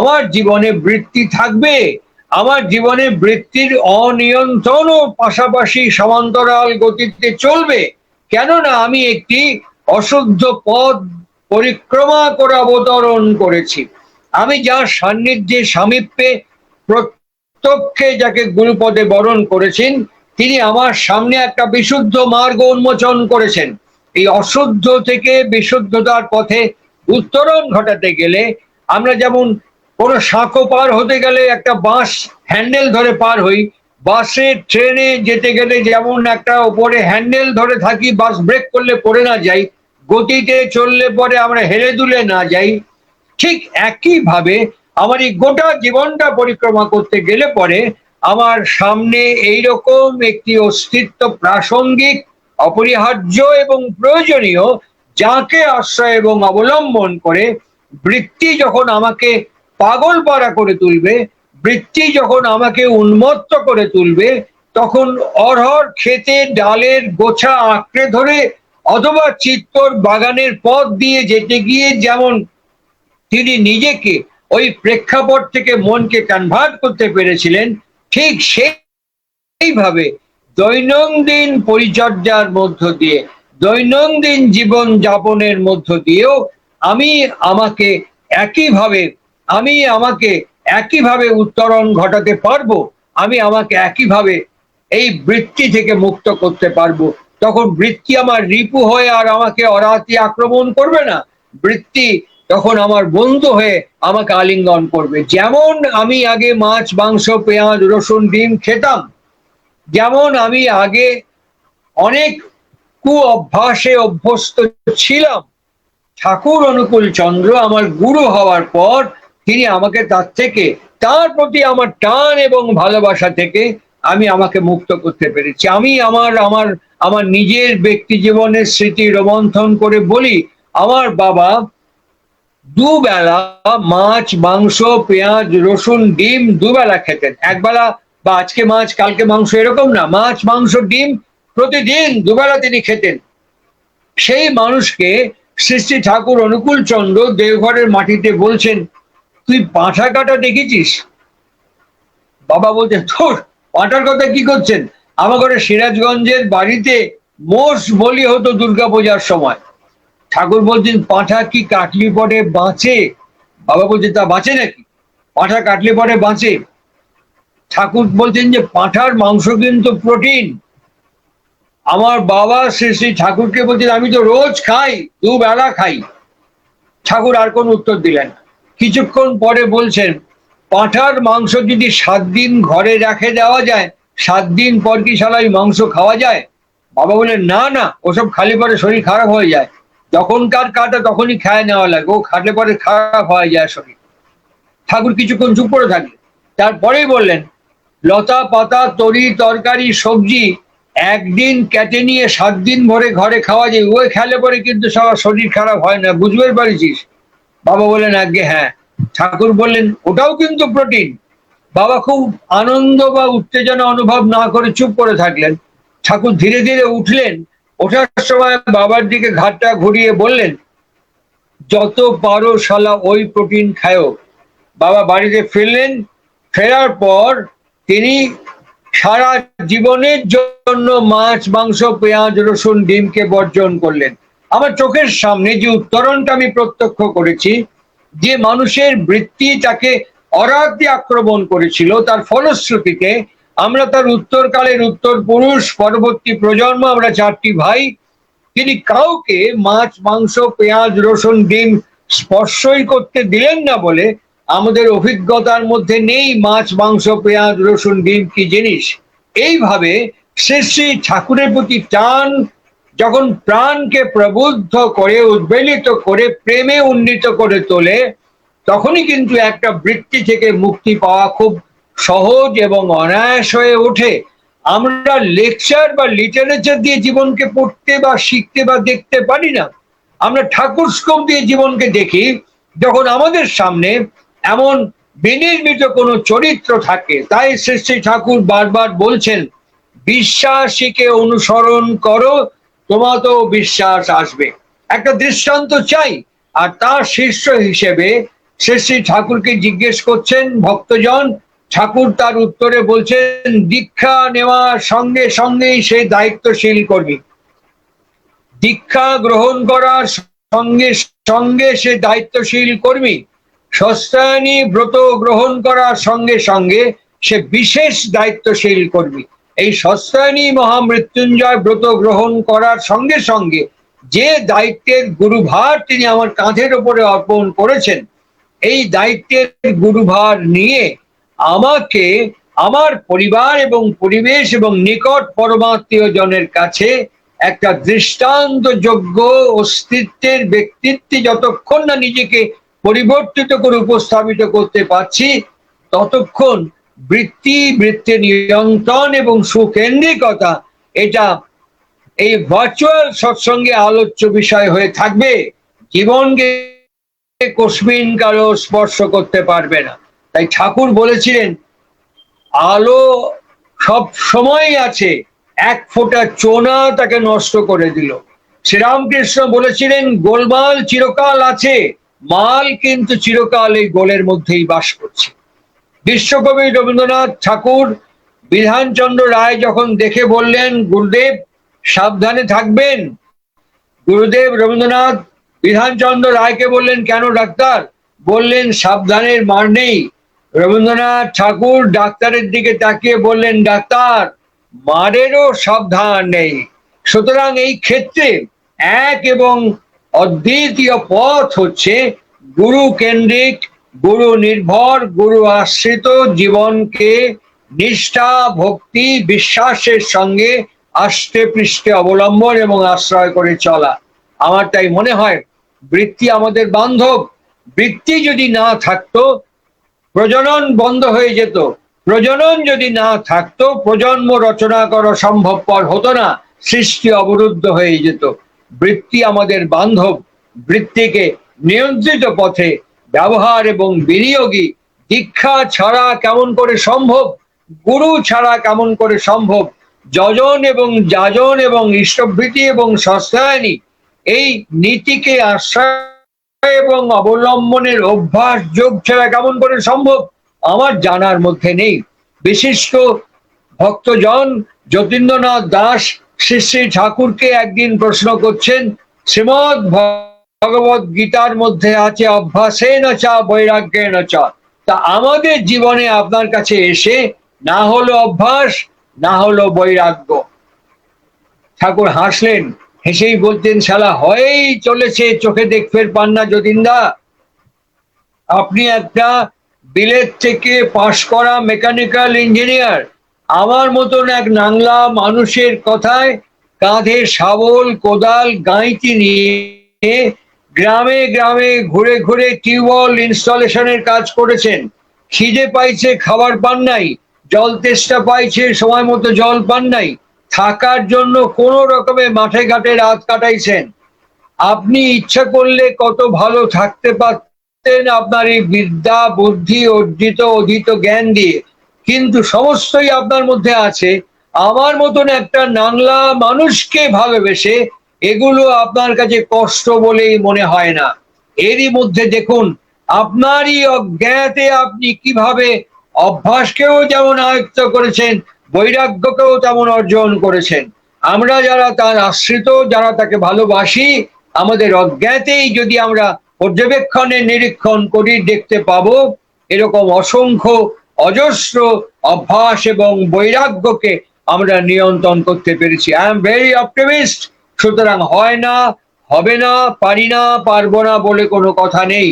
আমার জীবনে বৃত্তি থাকবে, আমার জীবনে বৃত্তির অনিয়ন্ত্রণ ও পাশাপাশি সমান্তরাল গতিতে চলবে। কেননা আমি একটি অশুদ্ধ পথ পরিক্রমা করে অবতরণ করেছি। আমি যার সান্নিধ্যে সামীপ্যে প্রত্যক্ষে যাকে গুরুপদে বরণ করেছেন, তিনি আমার সামনে একটা বিশুদ্ধ মার্গ উন্মোচন করেছেন। এই অশুদ্ধ থেকে বিশুদ্ধতার পথে উত্তরণ ঘটাতে গেলে আমরা যেমন কোনো সাঁকো পার হতে গেলে একটা বাঁশ হ্যান্ডেল ধরে পার হই। বাসে, ট্রেনে যেতে গেলে যেমন একটা ওপরে হ্যান্ডেল ধরে থাকি, বাস ব্রেক করলে পড়ে না যাই। গতিতে চললে পরে আমরা হেলে দুলে না যাই। ঠিক একইভাবে আমার এই গোটা জীবনটা পরিক্রমা করতে গেলে পরে আমার সামনে এইরকম একটি অস্তিত্ব প্রাসঙ্গিক, অপরিহার্য এবং প্রয়োজনীয়, যাকে আশ্রয় এবং অবলম্বন করে বৃত্তি যখন আমাকে পাগল পাড়া করে তুলবে, বৃত্তি যখন আমাকে উন্মত্ত করে তুলবে, তখন অরহর খেতে ডালের গোছা আঁকড়ে ধরে অথবা চিত্তর বাগানের পথ দিয়ে যেতে গিয়ে যেমন তিনি নিজেকে ওই প্রেক্ষাপট থেকে মনকে কনভার্ট করতে পেরেছিলেন, ঠিক সেইভাবে দৈনন্দিন পরিচর্যার মধ্য দিয়ে, দৈনন্দিন জীবন যাপনের মধ্য দিয়েও আমি আমাকে একইভাবে আমি আমাকে একইভাবে উত্তরণ ঘটাতে পারব? আমি আমাকে একইভাবে এই বৃত্তি থেকে মুক্ত করতে পারব? তখন বৃত্তি আমার রিপু হয়ে আর আমাকে অরাতি আক্রমণ করবে না। বৃত্তি তখন আমার বন্ধু হয়ে আমাকে আলিঙ্গন করবে। যেমন আমি আগে মাছ, মাংস, পেঁয়াজ, রসুন, ডিম খেতাম, যেমন আমি আগে অনেক কু অভ্যাসে অভ্যস্ত ছিলাম। ঠাকুর অনুকূল চন্দ্র আমার গুরু হওয়ার পর তিনি আমাকে তার থেকে, তার প্রতি আমার টান এবং ভালোবাসা থেকে আমি আমাকে মুক্ত করতে পেরেছি। আমি আমার আমার আমার নিজের ব্যক্তি জীবনের স্মৃতি রোমন্থন করে বলি, আমার বাবা দুবেলা মাছ, মাংস, পেঁয়াজ, রসুন, ডিম দুবেলা খেতেন। একবেলা বা আজকে মাছ, কালকে মাংস এরকম না, মাছ, মাংস, ডিম প্রতিদিন দুবেলা তিনি খেতেন। সেই মানুষকে সৃষ্টি ঠাকুর অনুকূল চন্দ্র দেওঘরের মাটিতে বলছেন তুই পাঁঠা কাটা দেখেছিস? বাবা বলছে তোর পাঁঠার কথা কি করছেন? আমার ঘরে সিরাজগঞ্জের বাড়িতে মোষ বলি হতো দুর্গাপূজার সময়। ঠাকুর বলছেন পাঁঠা কি কাটলি পরে বাঁচে? বাবা বলছে, তা বাঁচে নাকি? পাঁঠা কাটলে পরে বাঁচে। ঠাকুর বলছেন যে পাঁঠার মাংস কিন্তু প্রোটিন। আমার বাবা শ্রী শ্রী ঠাকুরকে বলছেন, আমি তো রোজ খাই, দুবেলা খাই। ঠাকুর আর কোন উত্তর দিলেন না। কিছুক্ষণ পরে বলছেন, পাঁঠার মাংস যদি সাত দিন ঘরে রেখে দেওয়া যায়, সাত দিন পর কি সালাই মাংস খাওয়া যায়? বাবা বললেন না না, ওসব খালি পরে শরীর খারাপ হয়ে যায়। যখনকার কাটা তখনই খায় নেওয়া লাগে, ও খাটলে পরে খারাপ হয়ে যায় শরীর। ঠাকুর কিছুক্ষণ চুপ করে থাকে তারপরেই বললেন, লতা পাতা, তরি, তরকারি, সবজি একদিন কেটে নিয়ে সাত দিন ভরে ঘরে খাওয়া যায়, ওই খেলে পরে কিন্তু সবার শরীর খারাপ হয় না বুঝবে পারছিস? বাবা বললেন আগে হ্যাঁ। ঠাকুর বললেন, ওটাও কিন্তু প্রোটিন। বাবা খুব আনন্দ বা উত্তেজনা অনুভব না করে চুপ করে থাকলেন। ঠাকুর ধীরে ধীরে উঠলেন। ওঠার সময় বাবার দিকে ঘাটটা ঘুরিয়ে বললেন, যত পারো শালা ওই প্রোটিন খায়ও বাবা বাড়িতে ফিরলেন। ফেরার পর তিনি সারা জীবনের জন্য মাছ, মাংস, পেঁয়াজ, রসুন, ডিমকে বর্জন করলেন। আমার চোখের সামনে যে উত্তরণটা আমি প্রত্যক্ষ করেছি, যে মানুষের বৃত্তি তাকে অরাধি আক্রমণ করেছিল, তার ফলশ্রুতিতে আমরা তার উত্তরকালের উত্তর পুরুষ পরবর্তী প্রজন্ম, আমরা চারটি ভাই, তিনি কাউকে মাছ, মাংস, পেঁয়াজ, রসুন, ডিম স্পর্শই করতে দিলেন না বলে আমাদের অভিজ্ঞতার মধ্যে নেই মাছ, মাংস, পেঁয়াজ, রসুন, ডিম কি জিনিস। এইভাবে শ্রী শ্রী ঠাকুরের প্রতি টান যখন প্রাণকে প্রবুদ্ধ করে, উদ্বেলিত করে, প্রেমে উন্নীত করে তোলে, তখনই কিন্তু একটা বৃত্তি থেকে মুক্তি পাওয়া খুব সহজ এবং অনায়াস হয়ে ওঠে। আমরা লেকচার বা লিটারেচার দিয়ে জীবনকে পড়তে বা শিখতে বা দেখতে পারি না। আমরা ঠাকুর স্কোপ দিয়ে জীবনকে দেখি, যখন আমাদের সামনে এমন বিনির্মিত কোনো চরিত্র থাকে। তাই শ্রী ঠাকুর বারবার বলছেন, বিশ্বাসীকে অনুসরণ করো তোমাতেও বিশ্বাস আসবে। একটা দৃষ্টান্ত চাই, আর তার শিষ্য হিসেবে শ্রী শ্রী ঠাকুরকে জিজ্ঞেস করছেন ভক্তজন। ঠাকুর তার উত্তরে বলছেন, দীক্ষা নেওয়ার সঙ্গে সঙ্গেই সে দায়িত্বশীল কর্মী দীক্ষা গ্রহণ করার সঙ্গে সঙ্গে সে দায়িত্বশীল কর্মী সস্তায়নী ব্রত গ্রহণ করার সঙ্গে সঙ্গে সে বিশেষ দায়িত্বশীল কর্মী এই সস্তায়নী মহামৃত্যুঞ্জয় ব্রত গ্রহণ করার সঙ্গে সঙ্গে যে দায়িত্বের গুরুভার তিনি আমার কাঁধের উপরে অর্পণ করেছেন, এই দায়িত্বের গুরুভার নিয়ে আমাকে আমার পরিবার এবং পরিবেশ এবং নিকট পরমাত্মীয় জনের কাছে একটা দৃষ্টান্তযোগ্য অস্তিত্বের ব্যক্তিত্বে যতক্ষণ না নিজেকে পরিবর্তিত করে উপস্থাপিত করতে পারছি, ততক্ষণ বৃত্তি বৃত্তি নিয়ন্ত্রণ এবং সুকেন্দ্রিকতা, এটা এই ভার্চুয়াল সৎসঙ্গে আলোচ্য বিষয় হয়ে থাকবে। জীবনকে কসমিন কারও স্পর্শ করতে পারবে না। তাই ঠাকুর বলেছিলেন, আলো সব সময় আছে, এক ফোঁটা চোনা তাকে নষ্ট করে দিল। শ্রীরামকৃষ্ণ বলেছিলেন, গোলমাল চিরকাল আছে, মাল কিন্তু চিরকাল এই গোলের মধ্যেই বাস করছে। বিশ্বকবি রবীন্দ্রনাথ ঠাকুর বিধানচন্দ্র রায় যখন দেখে বললেন, গুরুদেব, সাবধানে থাকবেন। গুরুদেব রবীন্দ্রনাথ বিধানচন্দ্র রায়কে বললেন, কেন ডাক্তার? বললেন, সাবধানের মার নেই। রবীন্দ্রনাথ ঠাকুর ডাক্তারের দিকে তাকিয়ে বললেন, ডাক্তার, মারেরও সাবধান নেই। সুতরাং এই ক্ষেত্রে এক এবং অদ্বিতীয় পথ হচ্ছে গুরু কেন্দ্রিক গুরু নির্ভর, গুরু আশ্রিত জীবনকে নিষ্ঠা, ভক্তি, বিশ্বাসের সঙ্গে আষ্টে পৃষ্ঠে অবলম্বন এবং আশ্রয় করে চলা। আমার তাই মনে হয়, বৃত্তি আমাদের বান্ধব। বৃত্তি যদি না থাকতো, প্রজনন বন্ধ হয়ে যেত। প্রজনন যদি না থাকতো, প্রজন্ম রচনা করা সম্ভবপর হতো না, সৃষ্টি অবরুদ্ধ হয়ে যেত। বৃত্তি আমাদের বান্ধব। বৃত্তিকে নিয়ন্ত্রিত পথে ব্যবহার এবং বিনিয়োগী দীক্ষা ছাড়া কেমন করে সম্ভব, গুরু ছাড়া কেমন করে সম্ভব, যজন এবং যাজন এবং ইষ্টভৃতি এবং সস্তায়নী, এই নীতিকে আশ্রয় এবং অবলম্বনের অভ্যাস যোগ ছাড়া কেমন করে সম্ভব, আমার জানার মধ্যে নেই। বিশিষ্ট ভক্তজন যতীন্দ্রনাথ দাস, শ্রী শ্রী ঠাকুরকে একদিন প্রশ্ন করছেন, শ্রীমদ ভগবত গীতার মধ্যে আছে অভ্যাসে না চা বৈরাগ্যে না চা। তা আমাদের জীবনে আপনার কাছে এসে না হলো অভ্যাস, না হলো বৈরাগ্য। ঠাকুর হাসলেন, হেসেই বলতেন, শালা, হয়েই চলেছে, চোখে দেখফের পান না যতীনদা। আপনি একটা বিলেত থেকে পাশ করা মেকানিক্যাল ইঞ্জিনিয়ার। আমার মতন এক নাংলা মানুষের কথায় কাঁধে শাবল, কোদাল, গাঁইতি নিয়ে গ্রামে গ্রামে ঘুরে ঘুরে টিউবওয়েল ইনস্টলেশনের কাজ করেছেন। খিদে পাইছে, খাবার পান নাই, জল তেষ্টা পাইছে, সময় মতো জল পান নাই। থাকার জন্য কোন রকমে মাঠে ঘাটে রাত কাটাইছেন। আপনি ইচ্ছা করলে কত ভালো থাকতে পারতেন আপনার এই বিদ্যা, বুদ্ধি, অর্জিত, অধীত জ্ঞান দিয়ে। কিন্তু সমস্তই আপনার মধ্যে আছে। আমার মতন একটা নাংলা মানুষকে ভালোবেসে এগুলো আপনার কাছে কষ্ট বলেই মনে হয় না। এরই মধ্যে দেখুন, আপনারই অজ্ঞাতে আপনি কীভাবে অভ্যাসকেও যেমন আয়ত্ত করেছেন, বৈরাগ্যকেও তেমন অর্জন করেছেন। আমরা যারা তার আশ্রিত, যারা তাকে ভালোবাসি, আমাদের অজ্ঞাতেই যদি আমরা পর্যবেক্ষণে নিরীক্ষণ করি, দেখতে পাবো এরকম অসংখ্য অজস্র অভ্যাস এবং বৈরাগ্যকে আমরা নিয়ন্ত্রণ করতে পেরেছি। আই এম ভেরি অপটিমিস্ট সুতরাং হয় না হবে না পারি না পারব না বলে কোনো কথা নেই।